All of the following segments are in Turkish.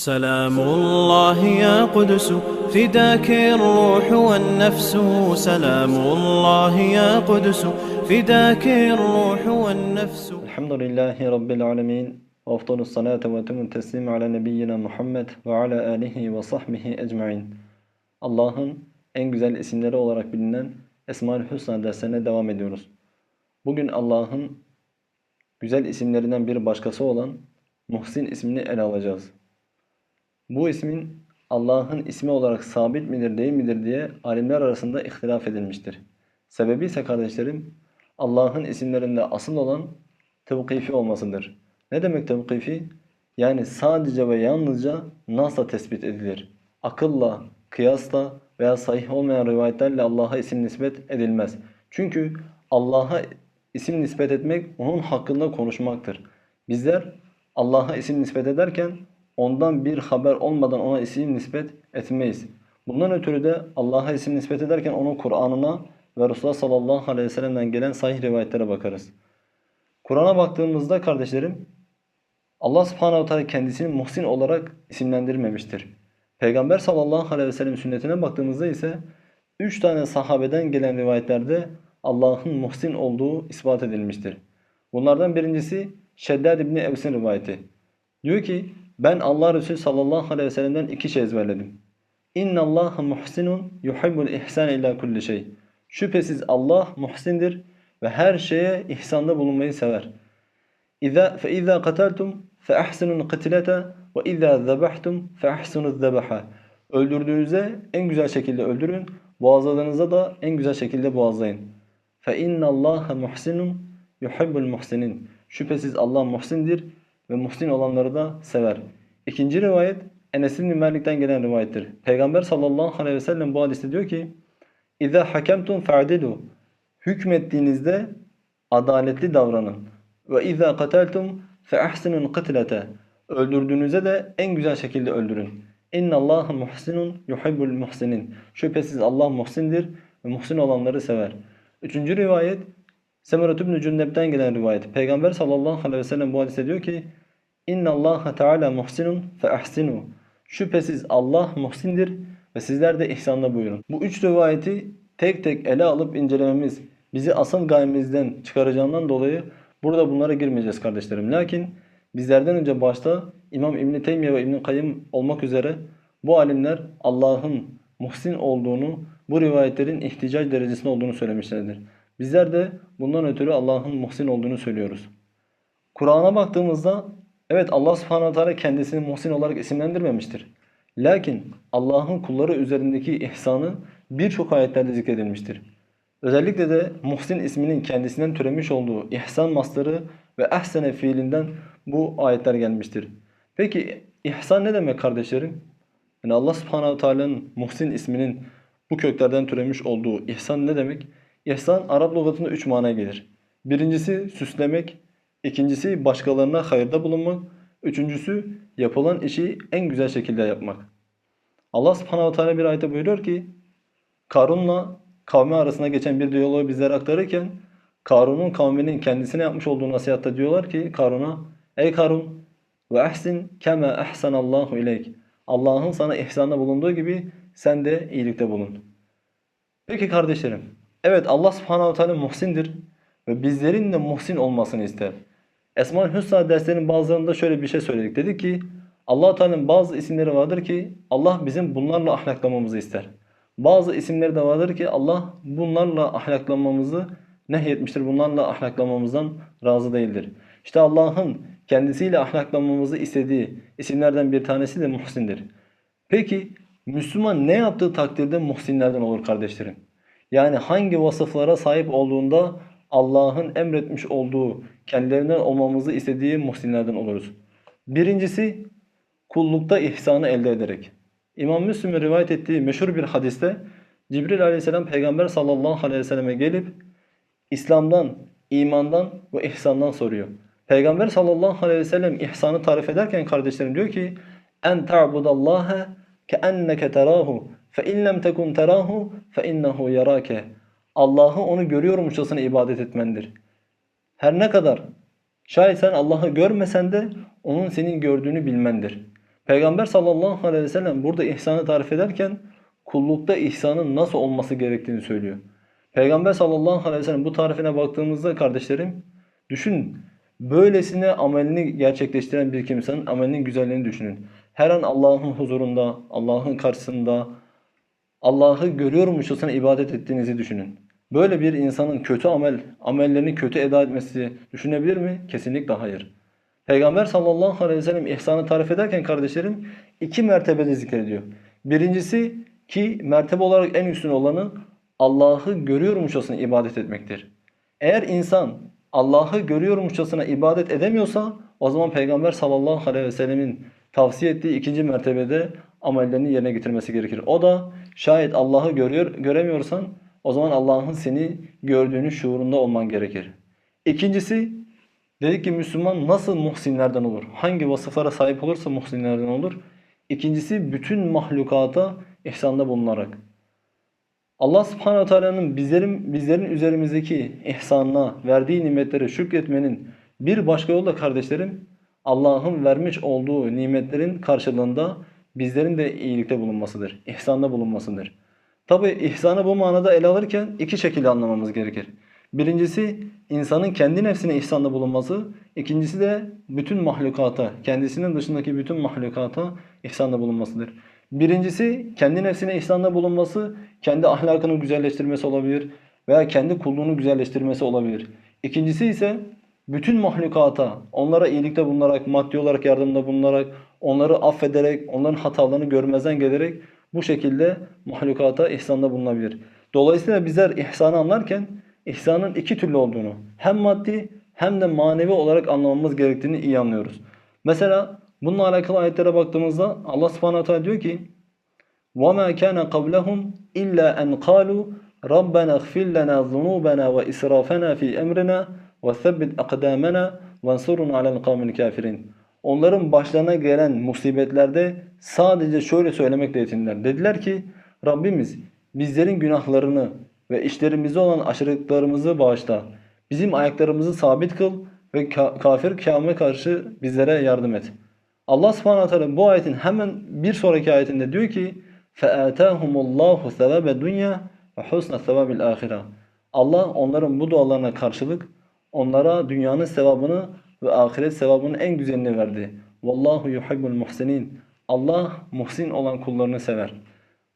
سلام الله يا قدس فداك الروح والنفس سلام الله يا قدس فداك الروح والنفس الحمد لله رب العالمين وأفضل الصلاة وأتم التسليم على نبينا Muhammed ve ala alihi ve sahbihi ecmain. Allah'ın en güzel isimleri olarak bilinen Esma-ül Hüsna derslerine devam ediyoruz. Bugün Allah'ın güzel isimlerinden bir başkası olan Muhsin ismini ele alacağız. Bu ismin Allah'ın ismi olarak sabit midir değil midir diye alimler arasında ihtilaf edilmiştir. Sebebi ise kardeşlerim Allah'ın isimlerinde asıl olan tevkifi olmasıdır. Ne demek tevkifi? Yani sadece ve yalnızca nasla tespit edilir. Akılla, kıyasla veya sahih olmayan rivayetlerle Allah'a isim nispet edilmez. Çünkü Allah'a isim nispet etmek onun hakkında konuşmaktır. Bizler Allah'a isim nispet ederken ondan bir haber olmadan ona isim nispet etmeyiz. Bundan ötürü de Allah'a isim nispet ederken onun Kur'an'ına ve Resulullah sallallahu aleyhi ve sellem'den gelen sahih rivayetlere bakarız. Kur'an'a baktığımızda kardeşlerim Allah subhanahu teala kendisini muhsin olarak isimlendirmemiştir. Peygamber sallallahu aleyhi ve sellem sünnetine baktığımızda ise 3 tane sahabeden gelen rivayetlerde Allah'ın muhsin olduğu ispat edilmiştir. Bunlardan birincisi Şeddad İbni Evs'in rivayeti. Diyor ki ben Allah Resulü sallallahu aleyhi ve sellem'den iki şey ezberledim. İnna Allah muhsinun yuhibbul ihsan ila kulli şey. Şüphesiz Allah muhsindir ve her şeye ihsanda bulunmayı sever. İza fe iza qataltum fe ahsinul qatlata ve iza zabahtum fe ahsinuz zabaha. Öldürdüğünüzde en güzel şekilde öldürün, boğazladığınızda da en güzel şekilde boğazlayın. Fe inna Allah muhsinun yuhibbul muhsinin. Şüphesiz Allah muhsindir ve muhsin olanları da sever. İkinci rivayet Enes bin Malik'ten gelen rivayettir. Peygamber sallallahu aleyhi ve sellem bu hadiste diyor ki İza hakemtum fa'dilu Hükmettiğinizde adaletli davranın. Ve iza qataltum fe ahsinul kıtlete Öldürdüğünüzde de en güzel şekilde öldürün. İnna Allah muhsinun yuhibbul muhsinin. Şüphesiz Allah muhsindir ve muhsin olanları sever. Üçüncü rivayet Semerat ibn Cündep'ten gelen rivayet. Peygamber sallallahu aleyhi ve sellem bu hadiste diyor ki İnna Allah Teala muhsinun fe ahsinu. Şüphesiz Allah muhsindir ve sizler de ihsanla buyurun. Bu üç rivayeti tek tek ele alıp incelememiz bizi asıl gayemizden çıkaracağından dolayı burada bunlara girmeyeceğiz kardeşlerim. Lakin bizlerden önce başta İmam İbn Teymiye ve İbn Kayyım olmak üzere bu alimler Allah'ın muhsin olduğunu, bu rivayetlerin ihticac derecesinde olduğunu söylemişlerdir. Bizler de bundan ötürü Allah'ın muhsin olduğunu söylüyoruz. Kur'an'a baktığımızda evet Allah subhanahu teala kendisini muhsin olarak isimlendirmemiştir. Lakin Allah'ın kulları üzerindeki ihsanı birçok ayetlerde zikredilmiştir. Özellikle de muhsin isminin kendisinden türemiş olduğu ihsan masları ve ehsene fiilinden bu ayetler gelmiştir. Peki ihsan ne demek kardeşlerim? Yani Allah subhanahu teala'nın muhsin isminin bu köklerden türemiş olduğu ihsan ne demek? İhsan Arap lügatında üç mana gelir. Birincisi süslemek, ikincisi başkalarına hayırda bulunmak, üçüncüsü yapılan işi en güzel şekilde yapmak. Allah subhanahu teala bir ayette buyuruyor ki Karun'la kavmi arasında geçen bir diyaloğu bizlere aktarırken Karun'un kavminin kendisine yapmış olduğu nasihatta diyorlar ki Karun'a Ey Karun ve ahsin kema ahsanallahu ileyk. Allah'ın sana ihsanda bulunduğu gibi sen de iyilikte bulun. Peki kardeşlerim Evet Allah subhanahu teala muhsindir ve bizlerin de muhsin olmasını ister. Esma-ül Hüsna derslerinin bazılarında şöyle bir şey söyledik. Dedik ki allah Teala'nın bazı isimleri vardır ki Allah bizim bunlarla ahlaklamamızı ister. Bazı isimleri de vardır ki Allah bunlarla ahlaklanmamızı nehyetmiştir. Bunlarla ahlaklanmamızdan razı değildir. İşte Allah'ın kendisiyle ahlaklanmamızı istediği isimlerden bir tanesi de muhsindir. Peki Müslüman ne yaptığı takdirde muhsinlerden olur kardeşlerim? Yani hangi vasıflara sahip olduğunda Allah'ın emretmiş olduğu kendilerinden olmamızı istediği muhsinlerden oluruz. Birincisi kullukta ihsanı elde ederek. İmam Müslim'in rivayet ettiği meşhur bir hadiste Cibril aleyhisselam peygamber sallallahu aleyhi ve selleme gelip İslam'dan, imandan ve ihsandan soruyor. Peygamber sallallahu aleyhi ve sellem ihsanı tarif ederken kardeşlerim diyor ki en ta'budallaha keenneke terahu fe in lem tekun terahu fe innehu yarake. Allah'ı onu görüyormuşçasına ibadet etmendir. Her ne kadar şayet sen Allah'ı görmesen de onun senin gördüğünü bilmendir. Peygamber sallallahu aleyhi ve sellem burada ihsanı tarif ederken kullukta ihsanın nasıl olması gerektiğini söylüyor. Peygamber sallallahu aleyhi ve sellem bu tarifine baktığımızda kardeşlerim düşün böylesine amelini gerçekleştiren bir kimsenin amelinin güzelliğini düşünün. Her an Allah'ın huzurunda, Allah'ın karşısında Allah'ı görüyormuşçasına ibadet ettiğinizi düşünün. Böyle bir insanın kötü amel, amellerini kötü eda etmesi düşünebilir mi? Kesinlikle hayır. Peygamber sallallahu aleyhi ve sellem ihsanı tarif ederken kardeşlerim iki mertebede zikrediyor. Birincisi ki mertebe olarak en üstün olanı Allah'ı görüyormuşçasına ibadet etmektir. Eğer insan Allah'ı görüyormuşçasına ibadet edemiyorsa o zaman Peygamber sallallahu aleyhi ve sellemin tavsiye ettiği ikinci mertebede amellerini yerine getirmesi gerekir. O da şayet Allah'ı görüyor, göremiyorsan o zaman Allah'ın seni gördüğünü şuurunda olman gerekir. İkincisi dedik ki Müslüman nasıl muhsinlerden olur? Hangi vasıflara sahip olursa muhsinlerden olur? İkincisi bütün mahlukata ihsanda bulunarak. Allah subhanahu teala'nın bizlerin, bizlerin üzerimizdeki ihsanına, verdiği nimetlere şükretmenin bir başka yolu da kardeşlerim Allah'ın vermiş olduğu nimetlerin karşılığında bizlerin de iyilikte bulunmasıdır. ihsanda bulunmasıdır. Tabi ihsanı bu manada ele alırken iki şekilde anlamamız gerekir. Birincisi insanın kendi nefsine ihsanda bulunması. ikincisi de bütün mahlukata, kendisinin dışındaki bütün mahlukata ihsanda bulunmasıdır. Birincisi kendi nefsine ihsanda bulunması, kendi ahlakını güzelleştirmesi olabilir veya kendi kulluğunu güzelleştirmesi olabilir. İkincisi ise bütün mahlukata, onlara iyilikte bulunarak, maddi olarak yardımda bulunarak, onları affederek, onların hatalarını görmezden gelerek bu şekilde mahlukata ihsanda bulunabilir. Dolayısıyla bizler ihsanı anlarken ihsanın iki türlü olduğunu hem maddi hem de manevi olarak anlamamız gerektiğini iyi anlıyoruz. Mesela bununla alakalı ayetlere baktığımızda Allah subhanahu teala diyor ki وَمَا كَانَ قَبْلَهُمْ إِلَّا أَنْ قَالُوا رَبَّنَا اغْفِرْ لَنَا ذُنُوبَنَا وَإِسْرَافَنَا فِي أَمْرِنَا وَثَبِّتْ أَقْدَامَنَا وَانْصُرْنَا عَلَى الْقَوْمِ الْكَافِرِينَ Onların başlarına gelen musibetlerde sadece şöyle söylemekle yetindiler. Dediler ki Rabbimiz bizlerin günahlarını ve işlerimizde olan aşırılıklarımızı bağışla. Bizim ayaklarımızı sabit kıl ve ka kafir kâme karşı bizlere yardım et. Allah subhanahu teala bu ayetin hemen bir sonraki ayetinde diyor ki فَآتَاهُمُ اللّٰهُ ثَوَابَ الدُّنْيَا وَحُسْنَ ثَوَابِ الْآخِرَةِ Allah onların bu dualarına karşılık onlara dünyanın sevabını ve ahiret sevabının en güzelini verdi. Vallahu yuhibbul muhsinin. Allah muhsin olan kullarını sever.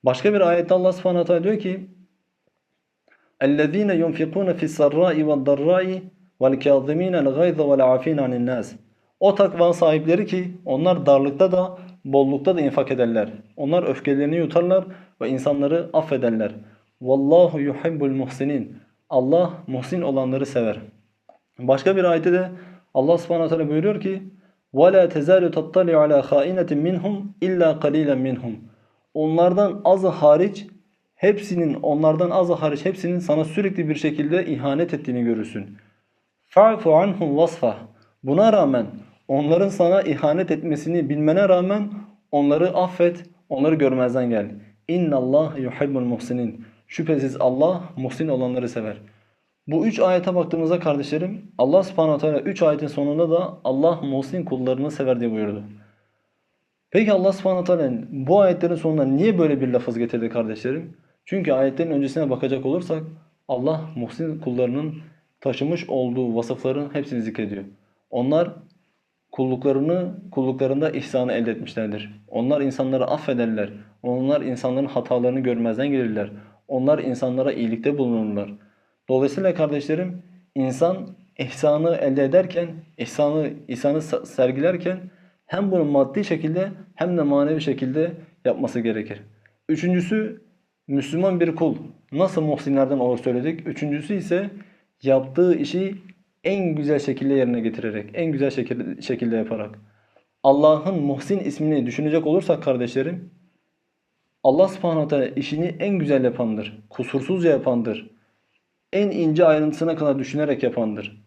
Başka bir ayette Allah Subhanahu teala diyor ki: "Ellezine yunfikun fi's-sarra'i ve'd-darra'i vel-kâzimîne el-gayza ve'l-'afîne anin-nâs." O takva sahipleri ki onlar darlıkta da bollukta da infak ederler. Onlar öfkelerini yutarlar ve insanları affederler. Vallahu yuhibbul muhsinin. Allah muhsin olanları sever. Başka bir ayette de Allah subhanahu teala buyuruyor ki وَلَا تَزَالُ تَطَّلِعُ عَلَى خَائِنَةٍ مِّنْهُمْ اِلَّا قَلِيلًا مِّنْهُمْ Onlardan azı hariç hepsinin onlardan azı hariç hepsinin sana sürekli bir şekilde ihanet ettiğini görürsün. فَعْفُ عَنْهُمْ وَصْفَهُ Buna rağmen onların sana ihanet etmesini bilmene rağmen onları affet, onları görmezden gel. اِنَّ اللّٰهَ يُحِبُّ الْمُحْسِنِينَ Şüphesiz Allah muhsin olanları sever. Bu üç ayete baktığımızda kardeşlerim Allah subhanahu teala üç ayetin sonunda da Allah muhsin kullarını sever diye buyurdu. Peki Allah subhanahu teala bu ayetlerin sonunda niye böyle bir lafız getirdi kardeşlerim? Çünkü ayetlerin öncesine bakacak olursak Allah muhsin kullarının taşımış olduğu vasıfların hepsini zikrediyor. Onlar kulluklarını kulluklarında ihsanı elde etmişlerdir. Onlar insanları affederler. Onlar insanların hatalarını görmezden gelirler. Onlar insanlara iyilikte bulunurlar. Dolayısıyla kardeşlerim insan ihsanı elde ederken, ihsanı, ihsanı sergilerken hem bunu maddi şekilde hem de manevi şekilde yapması gerekir. Üçüncüsü Müslüman bir kul. Nasıl muhsinlerden olur söyledik. Üçüncüsü ise yaptığı işi en güzel şekilde yerine getirerek, en güzel şekilde, yaparak. Allah'ın muhsin ismini düşünecek olursak kardeşlerim, Allah subhanahu işini en güzel yapandır, kusursuzca yapandır, en ince ayrıntısına kadar düşünerek yapandır.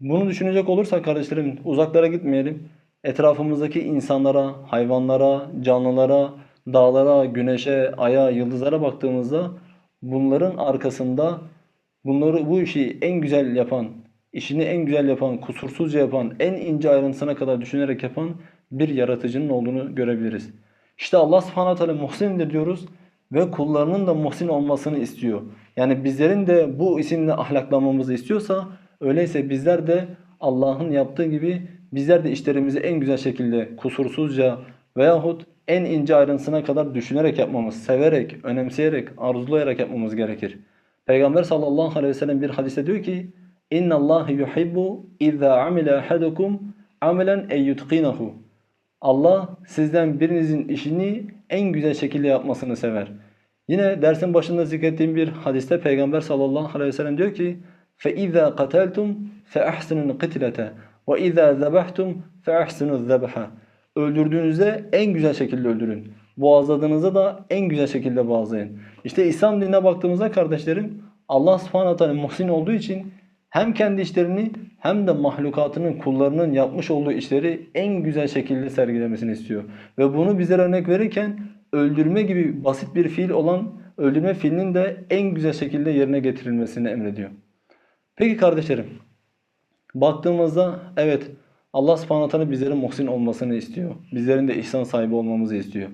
Bunu düşünecek olursak kardeşlerim uzaklara gitmeyelim. Etrafımızdaki insanlara, hayvanlara, canlılara, dağlara, güneşe, aya, yıldızlara baktığımızda bunların arkasında bunları bu işi en güzel yapan, işini en güzel yapan, kusursuzca yapan, en ince ayrıntısına kadar düşünerek yapan bir yaratıcının olduğunu görebiliriz. İşte Allah subhanahu teala muhsindir diyoruz ve kullarının da muhsin olmasını istiyor. Yani bizlerin de bu isimle ahlaklanmamızı istiyorsa öyleyse bizler de Allah'ın yaptığı gibi bizler de işlerimizi en güzel şekilde kusursuzca veyahut en ince ayrıntısına kadar düşünerek yapmamız, severek, önemseyerek, arzulayarak yapmamız gerekir. Peygamber sallallahu aleyhi ve sellem bir hadiste diyor ki اِنَّ اللّٰهِ يُحِبُّ اِذَا عَمِلَ اَحَدُكُمْ عَمَلًا اَيُّتْقِينَهُ Allah sizden birinizin işini en güzel şekilde yapmasını sever. Yine dersin başında zikrettiğim bir hadiste Peygamber sallallahu aleyhi ve sellem diyor ki فَاِذَا قَتَلْتُمْ فَاَحْسِنُوا الْقِتْلَةَ وَاِذَا ذَبَحْتُمْ فَاَحْسِنُوا الذَّبْحَ Öldürdüğünüzde en güzel şekilde öldürün. Boğazladığınızda da en güzel şekilde boğazlayın. İşte İslam dinine baktığımızda kardeşlerim Allah subhanahu teala muhsin olduğu için hem kendi işlerini hem de mahlukatının kullarının yapmış olduğu işleri en güzel şekilde sergilemesini istiyor. Ve bunu bizlere örnek verirken öldürme gibi basit bir fiil olan öldürme fiilinin de en güzel şekilde yerine getirilmesini emrediyor. Peki kardeşlerim baktığımızda evet Allah subhanahu bizlerin muhsin olmasını istiyor. Bizlerin de ihsan sahibi olmamızı istiyor.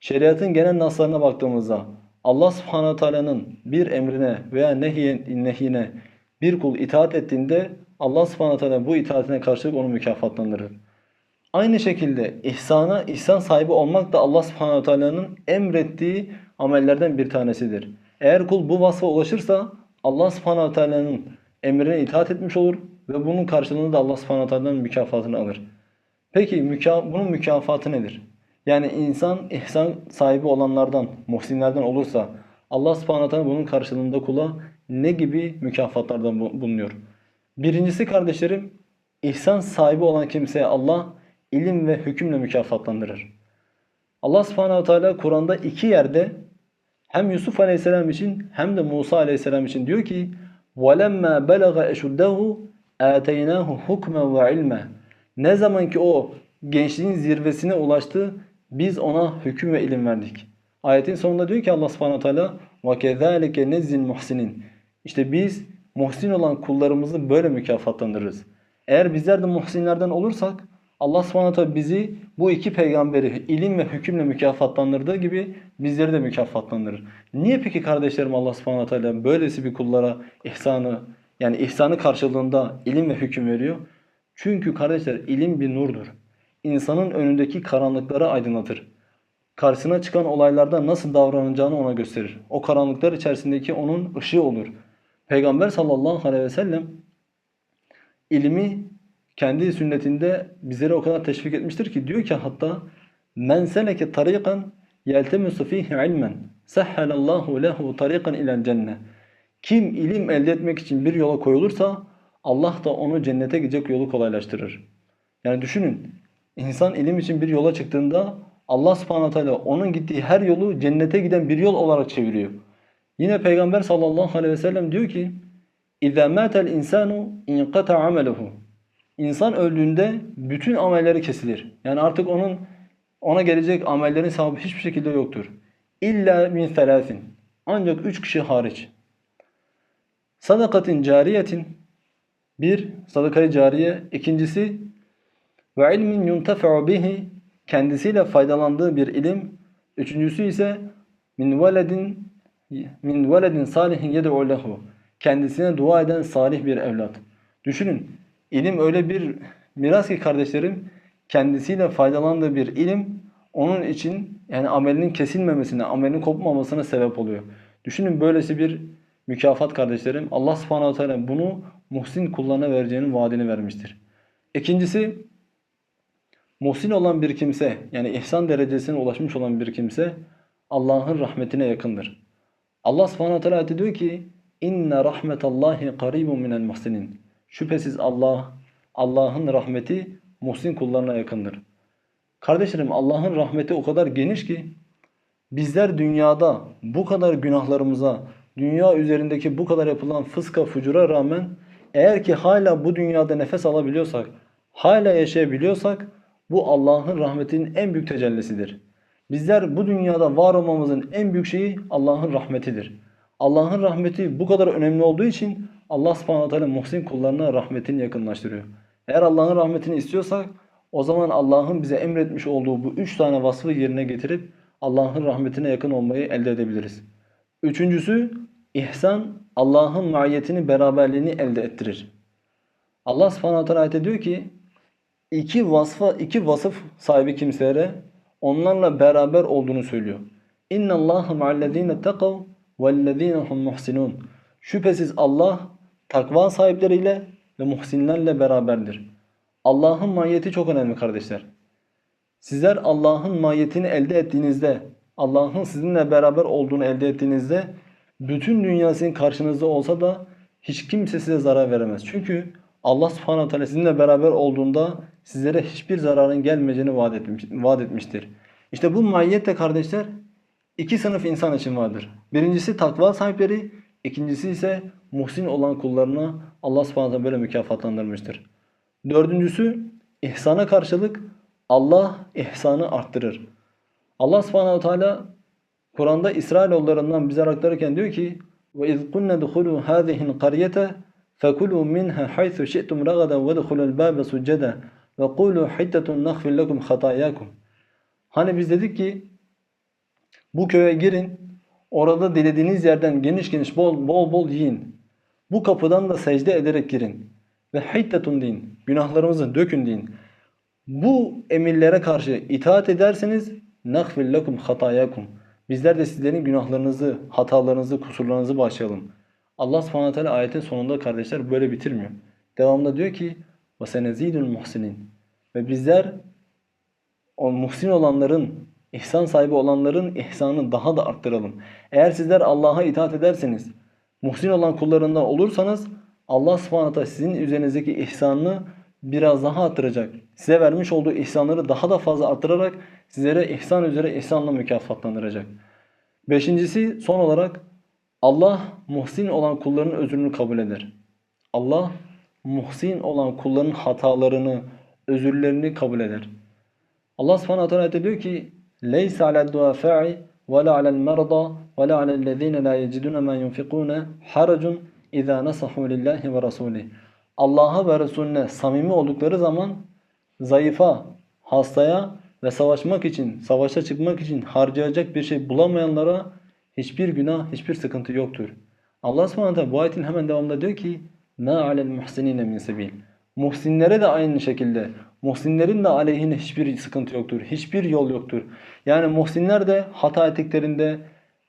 Şeriatın genel naslarına baktığımızda Allah subhanahu bir emrine veya nehyine bir kul itaat ettiğinde Allah subhanahu bu itaatine karşılık onu mükafatlandırır. Aynı şekilde ihsana, ihsan sahibi olmak da Allah subhanahu teala'nın emrettiği amellerden bir tanesidir. Eğer kul bu vasfa ulaşırsa Allah subhanahu teala'nın emrine itaat etmiş olur ve bunun karşılığında da Allah subhanahu mükafatını alır. Peki müka bunun mükafatı nedir? Yani insan ihsan sahibi olanlardan, muhsinlerden olursa Allah subhanahu bunun karşılığında kula ne gibi mükafatlarda bulunuyor? Birincisi kardeşlerim, ihsan sahibi olan kimseye Allah ilim ve hükümle mükafatlandırır. Allah subhanahu teala Kur'an'da iki yerde hem Yusuf aleyhisselam için hem de Musa aleyhisselam için diyor ki وَلَمَّا بَلَغَ اَشُدَّهُ آتَيْنَاهُ حُكْمًا وَعِلْمًا Ne zaman ki o gençliğin zirvesine ulaştı biz ona hüküm ve ilim verdik. Ayetin sonunda diyor ki Allah subhanahu teala وَكَذَٰلِكَ نَزِّ الْمُحْسِنِينَ işte biz muhsin olan kullarımızı böyle mükafatlandırırız. Eğer bizler de muhsinlerden olursak Allah subhanahu bizi bu iki peygamberi ilim ve hükümle mükafatlandırdığı gibi bizleri de mükafatlandırır. Niye peki kardeşlerim Allah subhanahu teala böylesi bir kullara ihsanı yani ihsanı karşılığında ilim ve hüküm veriyor? Çünkü kardeşler ilim bir nurdur. İnsanın önündeki karanlıkları aydınlatır. Karşısına çıkan olaylarda nasıl davranacağını ona gösterir. O karanlıklar içerisindeki onun ışığı olur. Peygamber sallallahu aleyhi ve sellem ilmi kendi sünnetinde bizlere o kadar teşvik etmiştir ki diyor ki hatta men seleke tariqan yeltemisu fihi ilmen sahhalallahu lehu tariqan ila'l cennet. Kim ilim elde etmek için bir yola koyulursa Allah da onu cennete gidecek yolu kolaylaştırır. Yani düşünün insan ilim için bir yola çıktığında Allah subhanahu onun gittiği her yolu cennete giden bir yol olarak çeviriyor. Yine Peygamber sallallahu aleyhi ve sellem diyor ki اِذَا مَاتَ الْاِنْسَانُ اِنْقَطَ عَمَلُهُ İnsan öldüğünde bütün amelleri kesilir. Yani artık onun ona gelecek amellerin sahibi hiçbir şekilde yoktur. İlla min selasin. Ancak üç kişi hariç. Sadakatin cariyetin bir sadakayı cariye, ikincisi ve ilmin yuntefe'u bihi kendisiyle faydalandığı bir ilim, üçüncüsü ise min veledin min veledin salihin yed'u lehu kendisine dua eden salih bir evlat. Düşünün ilim öyle bir miras ki kardeşlerim kendisiyle faydalandığı bir ilim onun için yani amelinin kesilmemesine, amelinin kopmamasına sebep oluyor. Düşünün böylesi bir mükafat kardeşlerim. Allah subhanahu teala bunu muhsin kullarına vereceğinin vaadini vermiştir. İkincisi muhsin olan bir kimse yani ihsan derecesine ulaşmış olan bir kimse Allah'ın rahmetine yakındır. Allah subhanahu teala diyor ki inne rahmetallahi qaribun minel muhsinin. Şüphesiz Allah Allah'ın rahmeti muhsin kullarına yakındır. Kardeşlerim Allah'ın rahmeti o kadar geniş ki bizler dünyada bu kadar günahlarımıza, dünya üzerindeki bu kadar yapılan fıska fucura rağmen eğer ki hala bu dünyada nefes alabiliyorsak, hala yaşayabiliyorsak bu Allah'ın rahmetinin en büyük tecellisidir. Bizler bu dünyada var olmamızın en büyük şeyi Allah'ın rahmetidir. Allah'ın rahmeti bu kadar önemli olduğu için Allah subhanahu teala muhsin kullarına rahmetini yakınlaştırıyor. Eğer Allah'ın rahmetini istiyorsak O zaman Allah'ın bize emretmiş olduğu bu üç tane vasfı yerine getirip Allah'ın rahmetine yakın olmayı elde edebiliriz. Üçüncüsü ihsan Allah'ın maiyetini, beraberliğini elde ettirir. Allah subhanahu wa ta'ala ayette diyor ki iki vasfa, iki vasıf sahibi kimselere onlarla beraber olduğunu söylüyor. İnna Allaha ma'allezine takav vellezine hum muhsinun. Şüphesiz Allah takva sahipleriyle ve muhsinlerle beraberdir. Allah'ın mahiyeti çok önemli kardeşler. Sizler Allah'ın mahiyetini elde ettiğinizde, Allah'ın sizinle beraber olduğunu elde ettiğinizde bütün dünya karşınızda olsa da hiç kimse size zarar veremez. Çünkü Allah subhanahu teala sizinle beraber olduğunda sizlere hiçbir zararın gelmeyeceğini vaat, etmiş, vaat etmiştir. İşte bu mahiyet de kardeşler iki sınıf insan için vardır. Birincisi takva sahipleri, ikincisi ise muhsin olan kullarına Allah subhanahu teala böyle mükafatlandırmıştır. Dördüncüsü ihsana karşılık Allah ihsanı arttırır. Allah subhanahu teala Kur'an'da İsrailoğullarından bize aktarırken diyor ki وَاِذْ قُلْنَا دُخُلُوا هَذِهِ الْقَرْيَةَ فَكُلُوا مِنْهَا حَيْثُ شِئْتُمْ رَغَدًا وَدْخُلُوا الْبَابَ سُجَّدًا وَقُولُوا حِتَّةٌ نَغْفِرْ لَكُمْ خَطَايَاكُمْ Hani biz dedik ki bu köye girin, orada dilediğiniz yerden geniş geniş bol bol, bol yiyin. Bu kapıdan da secde ederek girin. Ve hittetun deyin. Günahlarımızı dökün deyin. Bu emirlere karşı itaat ederseniz nagfir lekum hatayakum. Bizler de sizlerin günahlarınızı, hatalarınızı, kusurlarınızı bağışlayalım. Allah subhanahu wa ta'ala ayetin sonunda kardeşler böyle bitirmiyor. Devamında diyor ki وَسَنَزِيدُ الْمُحْسِنِينَ Ve bizler o muhsin olanların, ihsan sahibi olanların ihsanını daha da arttıralım. Eğer sizler Allah'a itaat ederseniz, muhsin olan kullarından olursanız Allah subhanahu wa ta'ala sizin üzerinizdeki ihsanını biraz daha arttıracak. Size vermiş olduğu ihsanları daha da fazla arttırarak sizlere ihsan üzere ihsanla mükafatlandıracak. Beşincisi son olarak Allah muhsin olan kulların özrünü kabul eder. Allah muhsin olan kulların hatalarını, özürlerini kabul eder. Allah subhanahu teala diyor ki لَيْسَ عَلَى الدُّعَفَاءِ وَلَا عَلَى الْمَرْضَى وَلَا عَلَى الَّذ۪ينَ لَا يَجِدُونَ مَا يُنْفِقُونَ حَرَجٌ اِذَا نَصَحُوا لِلّٰهِ وَرَسُولِهِ Allah'a ve Resulüne samimi oldukları zaman zayıfa, hastaya ve savaşmak için, savaşa çıkmak için harcayacak bir şey bulamayanlara hiçbir günah, hiçbir sıkıntı yoktur. Allah subhanahu teala bu ayetin hemen devamında diyor ki مَا عَلَى الْمُحْسِنِينَ مِنْ سَب۪يلٍ Muhsinlere de aynı şekilde, muhsinlerin de aleyhine hiçbir sıkıntı yoktur, hiçbir yol yoktur. Yani muhsinler de hata ettiklerinde,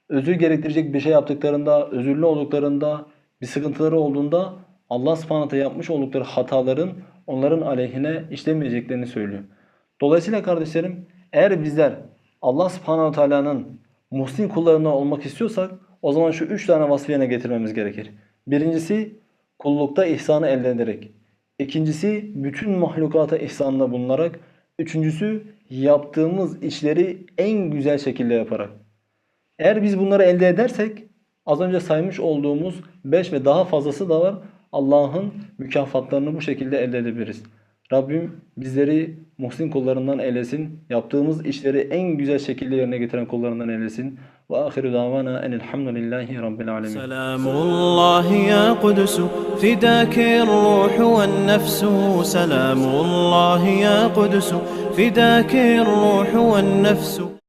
özür gerektirecek bir şey yaptıklarında, özürlü olduklarında, bir sıkıntıları olduğunda Allah subhanahu teala yapmış oldukları hataların onların aleyhine işlemeyeceklerini söylüyor. Dolayısıyla kardeşlerim eğer bizler Allah subhanahu teala'nın muhsin kullarından olmak istiyorsak o zaman şu üç tane vasfı getirmemiz gerekir. Birincisi kullukta ihsanı elde ederek. İkincisi bütün mahlukata ihsanla bulunarak. Üçüncüsü yaptığımız işleri en güzel şekilde yaparak. Eğer biz bunları elde edersek az önce saymış olduğumuz 5 ve daha fazlası da var. Allah'ın mükafatlarını bu şekilde elde edebiliriz. Rabbim bizleri muhsin kullarından eylesin. Yaptığımız işleri en güzel şekilde yerine getiren kullarından eylesin. Ve ahiru davana enelhamdülillahi rabbil alemin. Selamullah ya Kudüsü fidâke ruhu ve nefsu. Selamullah ya Kudüsü fidâke ruhu ve nefsu.